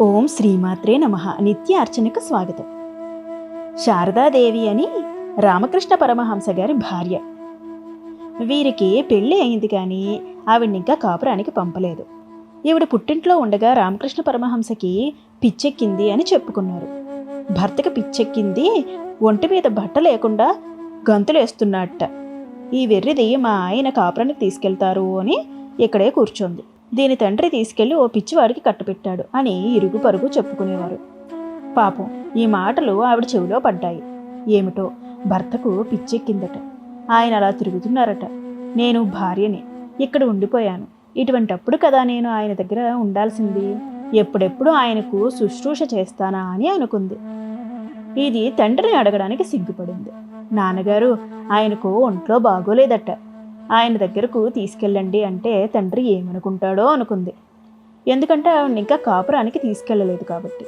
ఓం శ్రీమాత్రే నమ. నిత్య అర్చనకు స్వాగతం. శారదాదేవి అని రామకృష్ణ పరమహంస గారి భార్య. వీరికి పెళ్ళి అయింది కానీ ఆవిడ్ని ఇంకా కాపురానికి పంపలేదు. ఈవిడ పుట్టింట్లో ఉండగా రామకృష్ణ పరమహంసకి పిచ్చెక్కింది అని చెప్పుకున్నారు. భర్తకి పిచ్చెక్కింది ఒంటి మీద బట్ట లేకుండా గంతులేస్తున్నట్ట ఈ వెర్రిది మా ఆయన కాపురానికి తీసుకెళ్తారు అని ఇక్కడే కూర్చోంది. దీని తండ్రి తీసుకెళ్ళి ఓ పిచ్చివాడికి కట్టపెట్టాడు అని ఇరుగు పరుగు చెప్పుకునేవారు. పాపం ఈ మాటలు ఆవిడ చెవిలో పడ్డాయి. ఏమిటో భర్తకు పిచ్చెక్కిందట. ఆయన అలా తిరుగుతున్నారట. నేను భార్యని ఇక్కడ ఉండిపోయాను. ఇటువంటప్పుడు కదా నేను ఆయన దగ్గర ఉండాల్సింది? ఎప్పుడెప్పుడు ఆయనకు శుశ్రూష చేస్తానా అని అనుకుంది. ఇది తండ్రిని అడగడానికి సిగ్గుపడింది. నాన్నగారు ఆయనకు ఒంట్లో బాగోలేదట. ఆయన దగ్గరకు తీసుకెళ్ళండి అంటే తండ్రి ఏమనుకుంటాడో అనుకుంది. ఎందుకంటే ఆవిడ ఇంకా కాపురానికి తీసుకెళ్ళలేదు కాబట్టి.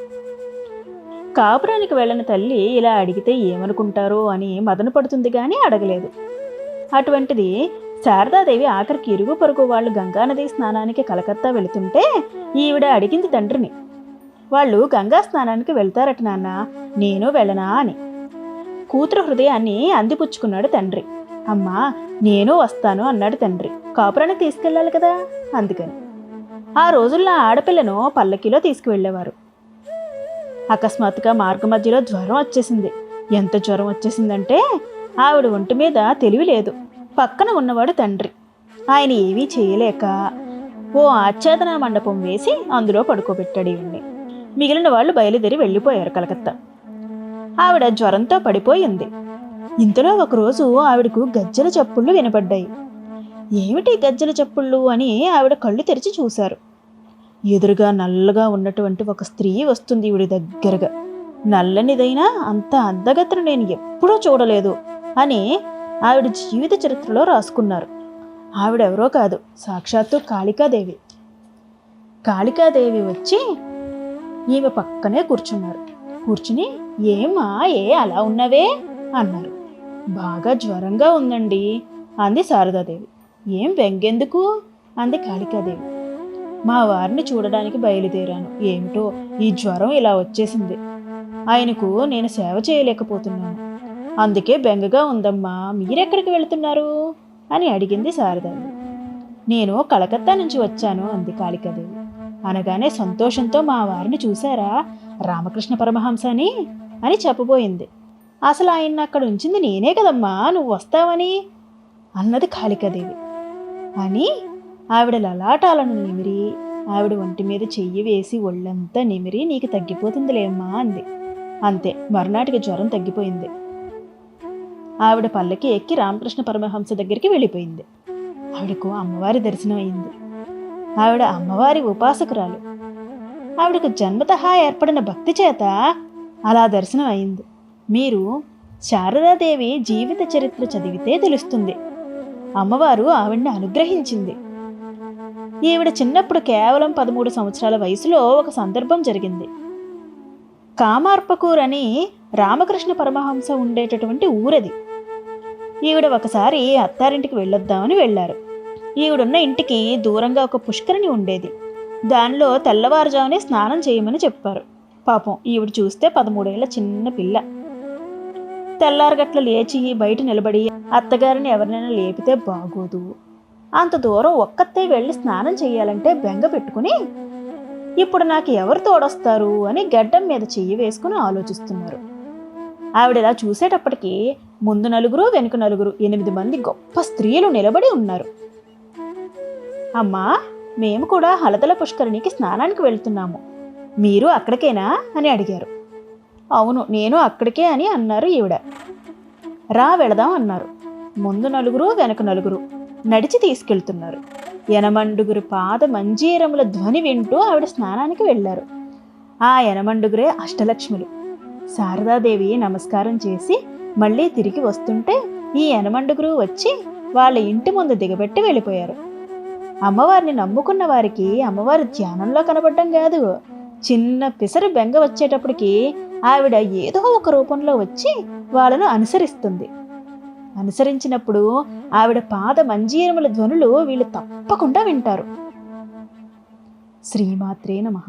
కాపురానికి వెళ్ళిన తల్లి ఇలా అడిగితే ఏమనుకుంటారో అని మదన పడుతుంది కానీ అడగలేదు. అటువంటిది శారదాదేవి ఆఖరికి ఇరుగు పొరుగు వాళ్ళు గంగానది స్నానానికి కలకత్తా వెళుతుంటే ఈవిడ అడిగింది తండ్రిని. వాళ్ళు గంగా స్నానానికి వెళ్తారట నాన్న నేను వెళ్ళనా అని. కూతురు హృదయాన్ని అందిపుచ్చుకున్నాడు తండ్రి. అమ్మా నేను వస్తాను అన్నాడు తండ్రి. కాపురానికి తీసుకెళ్ళాలి కదా? అందుకని. ఆ రోజుల్లో ఆడపిల్లను పల్లకిలో తీసుకువెళ్ళేవారు. అకస్మాత్తుగా మార్గ మధ్యలో జ్వరం వచ్చేసింది. ఎంత జ్వరం వచ్చేసిందంటే ఆవిడ ఒంటి మీద తెలివి లేదు. పక్కన ఉన్నవాడు తండ్రి. ఆయన ఏమీ చేయలేక ఓ ఆచ్ఛాదన మండపం వేసి అందులో పడుకోబెట్టాడు ఈవిడ్ని. మిగిలిన వాళ్ళు బయలుదేరి వెళ్ళిపోయారు కలకత్తా. ఆవిడ జ్వరంతో పడిపోయింది ఇంతలో ఒకరోజు ఆవిడకు గజ్జల చప్పుళ్ళు వినపడ్డాయి. ఏమిటి గజ్జల చప్పుళ్ళు అని ఆవిడ కళ్ళు తెరిచి చూశారు. ఎదురుగా నల్లగా ఉన్నటువంటి ఒక స్త్రీ వస్తుంది ఈవిడి దగ్గరగా. నల్లనిదైనా అంత అందగతను నేను ఎప్పుడూ చూడలేదు అని ఆవిడ జీవిత చరిత్రలో రాసుకున్నారు. ఆవిడెవరో కాదు సాక్షాత్తు కాళికాదేవి. కాళికాదేవి వచ్చి ఈమె పక్కనే కూర్చున్నారు. కూర్చుని ఏమా ఏ అలా ఉన్నవే? అన్నారు. బాగా జ్వరంగా ఉందండి అంది శారదాదేవి. ఏం బెంగెందుకు? అంది కాళికాదేవి. మా వారిని చూడడానికి బయలుదేరాను. ఏమిటో? ఈ జ్వరం ఇలా వచ్చేసింది. ఆయనకు నేను సేవ చేయలేకపోతున్నాను. అందుకే బెంగగా ఉందమ్మా. మీరెక్కడికి వెళుతున్నారు? అని అడిగింది శారదాదేవి. నేను కలకత్తా నుంచి వచ్చాను అంది కాళికాదేవి. అనగానే సంతోషంతో మా వారిని చూశారా? రామకృష్ణ పరమహంస అని అని చెప్పబోయింది. అసలు ఆయన అక్కడ ఉంచింది నేనే కదమ్మా నువ్వు వస్తావని? అన్నది కాళికాదేవి. అని ఆవిడ లలాటాలను నిమిరి ఆవిడ ఒంటి మీద చెయ్యి వేసి ఒళ్ళంతా నిమిరి నీకు తగ్గిపోతుందిలేమ్మా అంది. అంతే మరునాటికి జ్వరం తగ్గిపోయింది. ఆవిడ పల్లకి ఎక్కి రామకృష్ణ పరమహంస దగ్గరికి వెళ్ళిపోయింది. ఆవిడకు అమ్మవారి దర్శనం అయింది. ఆవిడ అమ్మవారి ఉపాసకురాలు. ఆవిడకు జన్మతహా ఏర్పడిన భక్తి చేత అలా దర్శనం అయింది. మీరు శారదాదేవి జీవిత చరిత్ర చదివితే తెలుస్తుంది. అమ్మవారు ఆవిడ్ని అనుగ్రహించింది. ఈవిడ చిన్నప్పుడు కేవలం పదమూడు సంవత్సరాల వయసులో ఒక సందర్భం జరిగింది. కామార్పకూర్ అని రామకృష్ణ పరమహంస ఉండేటటువంటి ఊరది. ఈవిడ ఒకసారి అత్తారింటికి వెళ్ళొద్దామని వెళ్ళారు. ఈవిడున్న ఇంటికి దూరంగా ఒక పుష్కరిణి ఉండేది. దానిలో తెల్లవారుజామునే స్నానం చేయమని చెప్పారు. పాపం ఈవిడ చూస్తే పదమూడేళ్ళ చిన్న పిల్ల. తెల్లారగట్ల లేచి బయట నిలబడి అత్తగారిని ఎవరినైనా లేపితే బాగోదు. అంత దూరం ఒక్కతే వెళ్ళి స్నానం చేయాలంటే బెంగ పెట్టుకుని ఇప్పుడు నాకు ఎవరు తోడొస్తారు అని గడ్డం మీద చెయ్యి వేసుకుని ఆలోచిస్తున్నారు. ఆవిడ ఇలా చూసేటప్పటికీ ముందు నలుగురు వెనుక నలుగురు ఎనిమిది మంది గొప్ప స్త్రీలు నిలబడి ఉన్నారు. అమ్మా మేము కూడా హలదల పుష్కరిణికి స్నానానికి వెళ్తున్నాము. మీరు అక్కడికేనా? అని అడిగారు. అవును నేను అక్కడికే అని అన్నారు ఈవిడ. రా వెళదాం అన్నారు. ముందు నలుగురు వెనక నలుగురు నడిచి తీసుకెళ్తున్నారు. యనమండుగురు పాద మంజీరముల ధ్వని వింటూ ఆవిడ స్నానానికి వెళ్ళారు. ఆ యనమండుగురే అష్టలక్ష్ములు. శారదాదేవి నమస్కారం చేసి మళ్ళీ తిరిగి వస్తుంటే ఈ యనమండుగురు వచ్చి వాళ్ళ ఇంటి ముందు దిగబెట్టి వెళ్ళిపోయారు. అమ్మవారిని నమ్ముకున్న వారికి అమ్మవారు ధ్యానంలో కనబడడం కాదు. చిన్న పిసరు బెంగ వచ్చేటప్పటికి ఆవిడ ఏదో ఒక రూపంలో వచ్చి వాళ్ళను అనుసరిస్తుంది. అనుసరించినప్పుడు ఆవిడ పాద మంజీరముల ధ్వనులు వీళ్ళు తప్పకుండా వింటారు. శ్రీమాత్రే నమః.